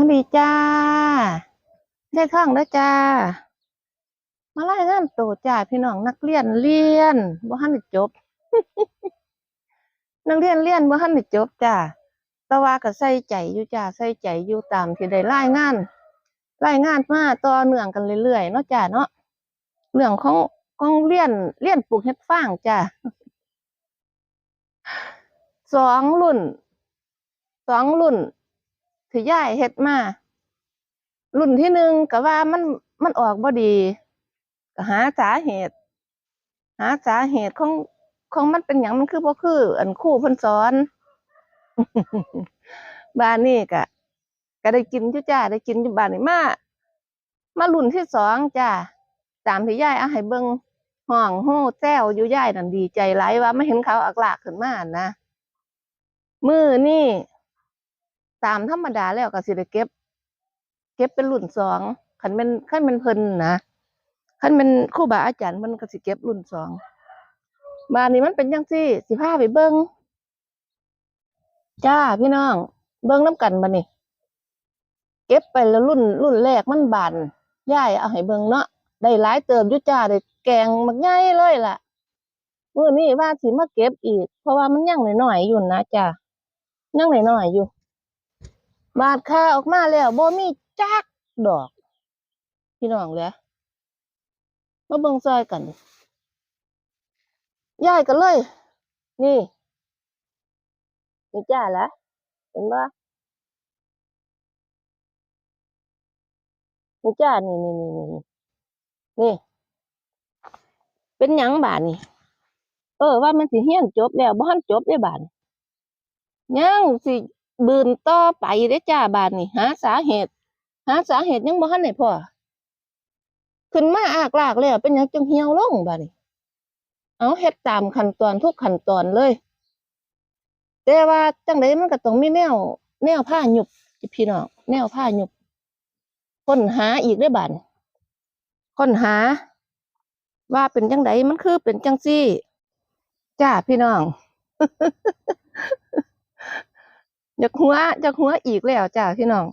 มาดีจ้าได้ท่องแล้วจ้า มารายงานตัวจ้าพี่น้องนักเรียนเรียนบ่ทันได้จบ นักเรียนเรียนบ่ทันได้จบจ้าแต่ว่าก็ใส่ใจอยู่จ้าใส่ใจอยู่ตามที่ได้รายงานรายงานมาต่อเนื่องกันเรื่อยๆเนาะจ้าเนาะเรื่องของของเรียนเรียนปลูกเห็ดฟางจ้าสองรุ่นสองรุ่น ที่ย่ายเฮ็ดมารุ่นที่หนึ่งก็ว่ามันมันออกบ่ดีก็หาสาเหตุ หาสาเหตุของของมันเป็นหยังมันคือบ่คือ อันคู่เพิ่นสอนบ้านนี้ก็ก็ได้กินอยู่จ้าได้กินอยู่บ้านนี้มามารุ่นที่สองจ้าตามที่ยายเอาให้เบิงห้องโฮแซวอยู่ยายนั่นดีใจหลว่าไม่เห็นเขาอักลากขึ้นมานะมือนี่ ตามธรรมดาแล้วก็สิได้เก็บ เก็บเป็นรุ่นสองคันเป็นคันเป็นเพิ่นนะคันเป็นครูบาอาจารย์มันก็สิเก็บรุ่นสองบ้านนี้มันเป็นจังซี่สิพาไปเบิ่งจ้าพี่น้อง เบิ่งน้ำกันบัดนี้เก็บไปแล้วรุ่นรุ่นแรกมันบานย่ายเอาให้เบิ่งเนาะได้หลายเติมยู่จ้าได้แกงมักใหญ่เลยล่ะมื้อนี้ว่าสิมาเก็บอีก เพราะว่ามันยังหน้อยๆอยู่นะจ้ายังหน้อยๆอยู่ บาดค่าออกมาแล้วบ่มีจักดอก พี่น้องเลยมาเบิ่งซอยกันยายกันเลย นี่ นี่จ้าละเห็นบ่นี่จ้านี่นี่นี่นี่นี่ เป็นหยังบาดนี่ เออว่ามันสิเฮี้ยนจบแล้วบ่ทันจบได้บาดนี่ยังสิ บืนต่อไปเด้จ้าบาดนี่หาสาเหตุ หาสาเหตุยังบ่ทันได้พอขึ้นมาอากลากแล้วเป็นยังจังเหี่ยวลงบาดนี่เอาเฮ็ดตามขั้นตอนทุกขั้นตอนเลย แต่ว่าจังไดมันก็ต้องมีแนว แนวผ้าหยุบพี่น้องแนวผ้าหยุบค้นหาอีกได้บาดนี้ค้นหา ว่าเป็นจังไดมันคือเป็นจังซี่ จ้าพี่น้อง อยากหัวอยากหัวอีกแล้วจ้าพี่น้อง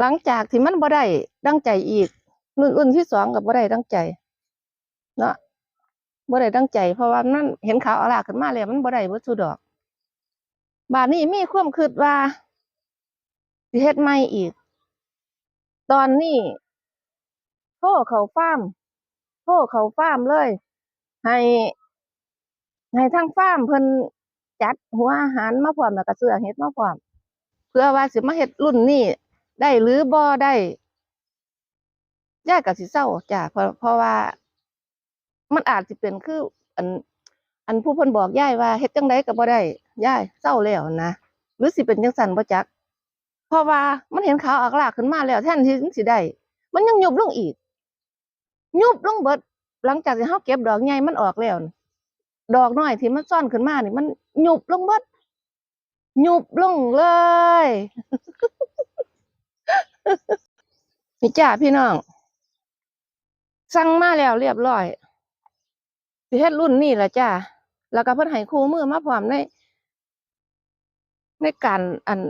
หลังจากที่มันบ่ได้ดังใจอีกรุ่นรุ่นที่สองกับบ่ได้ดังใจ เนาะบ่ได้ดังใจ เพราะว่ามันเห็นขาวอาลากขึ้นมาแล้วมันบ่ได้เบิดซุดอก บาดนี้มีความคิดว่าสิเฮ็ดใหม่อีก ตอนนี้โทรเขาฟ้ามโทรเขาฟ้ามเลย ให้ให้ทางฟ้ามเพิ่น จัดหัวอาหารมาพร้อมแล้วก็ซื้อเฮ็ดมาพร้อม เพื่อว่าสิมาเฮ็ดรุ่นนี้ได้หรือบ่ได้ยายก็สิเซาจ้ะเพราะเพราะว่า มันอาจสิเป็นคือ อัน อันผู้เพิ่นบอกยายว่าเฮ็ดจังไดก็บ่ได้ยายเซาแล้วนะหรือสิเป็นจังซั่นบ่จักเพราะว่ามันเห็นขาวอักลากขึ้นมาแล้วแทนที่สิได้มันยังยุบลงอีกยุบลงเบิด หลังจากที่เฮาเก็บดอกใหญ่มันออกแล้ว ดอกน้อยที่มันซ่อนขึ้นมานี่มันหยุบลงเบิดยุบลงเลยนี่จ้าพี่น้อง สั่งมาแล้วเรียบร้อยสิเฮ็ดรุ่นนี้ล่ะจ้าแล้วก็เพิ่นให้คู่มือมาพร้อมใน ในการอัน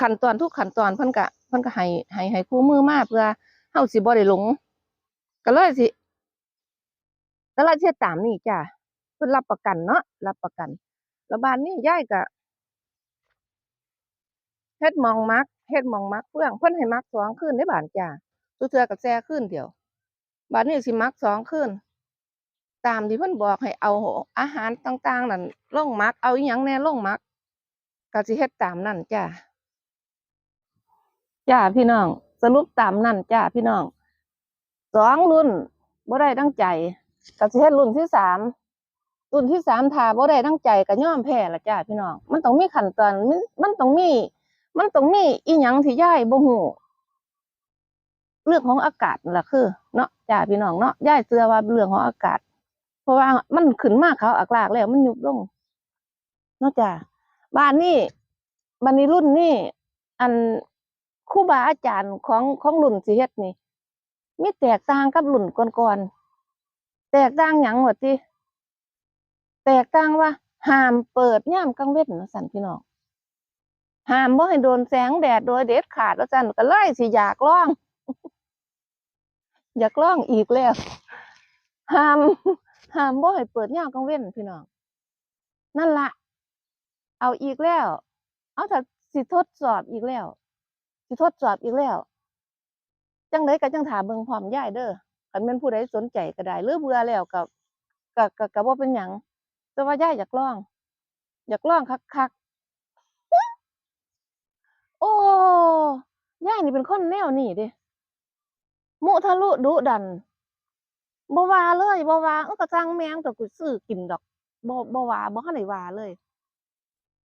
ขั้นตอนทุกขั้นตอนเพิ่นก็เพิ่นก็ให้ให้ให้คู่มือมาเพื่อเฮาสิบ่ได้หลง ก็เลยสิก็เลยสิเฮ็ดตามนี้จ้า เพิ่นรับประกันเนาะรับประกันแล้วบ้านนี้ยายก็เฮ็ดมองมักเฮ็ดมองมักเฟืองเพิ่นให้มักสองคืนในบ้านจ้าซุเทื่อก็แซ่คืนเดียวบ้านนี้สิมักสองคืนตามที่เพิ่นบอกให้เอาอาหารต่าง ๆ นั่นลงมักเอาอิหยังแน่ลงมักก็สิเฮ็ดตามนั่นจ้าจ้าพี่น้อง สรุปตามนั่นจ้าพี่น้องสองรุ่นบ่ได้ดังใจก็สิเฮ็ดรุ่นที่สาม รุ่นที่สามถาบ่ได้ดังใจก็ย่อมแพ้ละจ้าพี่น้อง มันต้องมีขั้นตอนมันมันต้องมี มันต้องมีอีหยังที่ย่ายบ่ฮู้เรื่องของอากาศล่ะคือ เนาะจ้าพี่น้องเนาะย่ายเชื่อว่าเรื่องของอากาศ เพราะว่ามันขึ้นมากเขาอากลากแล้วมันยุบลงเนาะจ้าบ้านนี้บ้านนี้รุ่นนี้อันครูบาอาจารย์ของของรุ่นสิเฮ็ดนี่มีแตกต่างกับรุ่นก่อนๆแตกต่างหยังวะติ แตกต่างว่าห้ามเปิดย่ามกลางเว้นนะสันพี่น้องห้ามบ่ให้โดนแสงแดดโดยเด็ดขาดว่าซั่นก็เลยสิอยากล่อง อยากล่องอีกแล้วห้ามห้ามบ่ให้เปิดยามกลางเว้นพี่น้องนั่นละเอาอีกแล้ว เอาถ้าสิทดสอบอีกแล้ว สิทดสอบอีกแล้ว จังไดก็จังถามเบิ่งพร้อมย่ายเด้อคันแม่นผู้ใดสนใจก็ได้หรือเบื่อแล้วก็ก็ก็ก็บ่เป็นหยัง แต่ว่ายายอยากลอง อยากลองคักๆโอ้ยานี่เป็นคนแนวนี้เด้มุทะลุดุดันบว่าเลยบว่าเออก็สร้างแมงแต่กูซื้อกินดอกบ่บ่ว่าบ่ทันได้ว่าเลย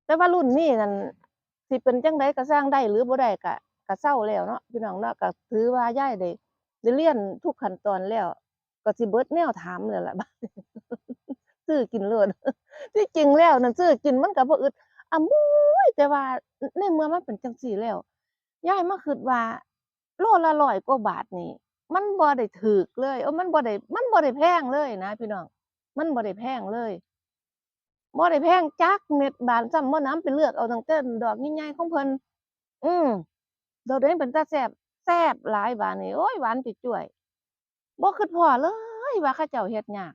แต่ว่ารุ่นนี้นั่นสิเป็นจังไดก็สร้างได้หรือบ่ได้ก็ก็เซาแล้วเนาะพี่น้องเนาะก็ถือว่ายายได้ได้เรียนทุกขั้นตอนแล้ว ก็สิเบิดแนวถามแล้วล่ะบัด ซื้อกินโลดที่จริงแล้วนั่นซื้อกินมันก็บ่อึดอะมุ้ยแต่ว่าในเมื่อมันเป็นจังซี่แล้วยายมาคิดว่าโลละ100กว่าบาทนี่มันบ่ได้ถูกเลยเออมันบ่ได้มันบ่ได้แพงเลยนะพี่น้อง มันบ่ได้แพงเลยบ่ได้แพงจักเม็ดบานซ้ำบ่น้ำไปเลือกเอาตั้งแต่ดอกใหญ่ๆของเพิ่นอืมดอกนี้เป็นตาแซ่บแซ่บหลายบาดนี้โอ๊ยหวานจุ้ยๆบ่คิดพอเลยว่าเขาเจ้าเฮ็ดยาก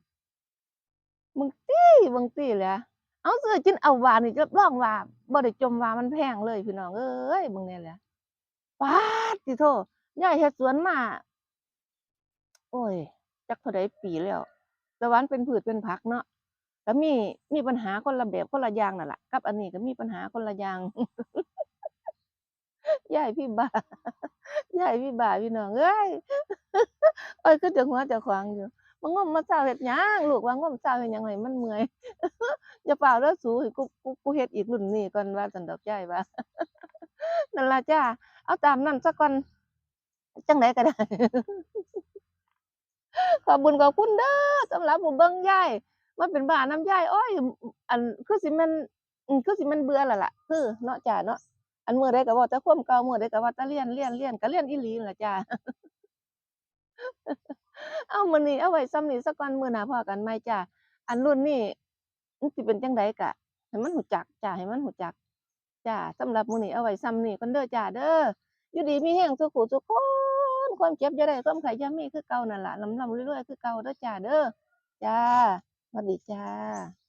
เบิ่งติเบิ่งติแหละเอาซื้อกินเอาวานนี่รับรองว่าบ่ได้จมว่ามันแพงเลยพี่น้องเอ้ยเบิ่งแหน่แหละป๊าดติโธยายเฮ็ดสวนมาโอ้ยจักเท่าใดปีแล้วแต่วันเป็นพืชเป็นผักเนาะก็มีมีปัญหาคนละแบบคนละอย่างนั่นล่ะกับอันนี้ก็มีปัญหาคนละอย่างยายพี่บ้ายายพี่บ้าพี่น้องเอ้ยโอ๊ยคือจักหัวจ้าของอยู่ มางมมาเช้าเฮ็ดหยังลูกว่างมเช้าเฮ็ดหยังให้มันเมื่อยอย่าเฝ้าเด้อสูกูกูกูเฮ็ดอีกรุ่นนี้ก่อนว่าซั่นดอกยายว่านั่นละจ้าเอาตามนั้นซะก่อนจังไดก็ได้ ขอบุญขอบคุณเด้อสำหรับผู้เบิ่งยายมาเป็นบ้าน้ำยายโอ๊ยอันคือสิม่นคือสิม่นเบื่อแล้วล่ะ คือเนาะจ้าเนาะอันมื้อใดก็เว้าแต่ความเก่ามื้อใดก็ว่าแต่เรียนเรียนเรียนก็เรียนอีหลีล่ะจ้า เอามื้อนี้เอาไว้ซ้ำนี้ซะก่อนมื้อหน้าพอกันใหม่จ้าอันรุ่นนี้มันสิเป็นจังไดกะให้มันหูจักจ้าให้มันหูจักจ้าสำหรับมื้อนี้เอาไว้ซ้ำนี้กันเด้อจ้าเด้ออยู่ดีมีแห้งสุขุทุกคนความเจ็บอย่าได้ความไข่อย่ามีคือเก่านั่นล่ะร่ำเรวยๆคือเก่าเด้อจ้าเด้อจ้าสวัสดีจ้า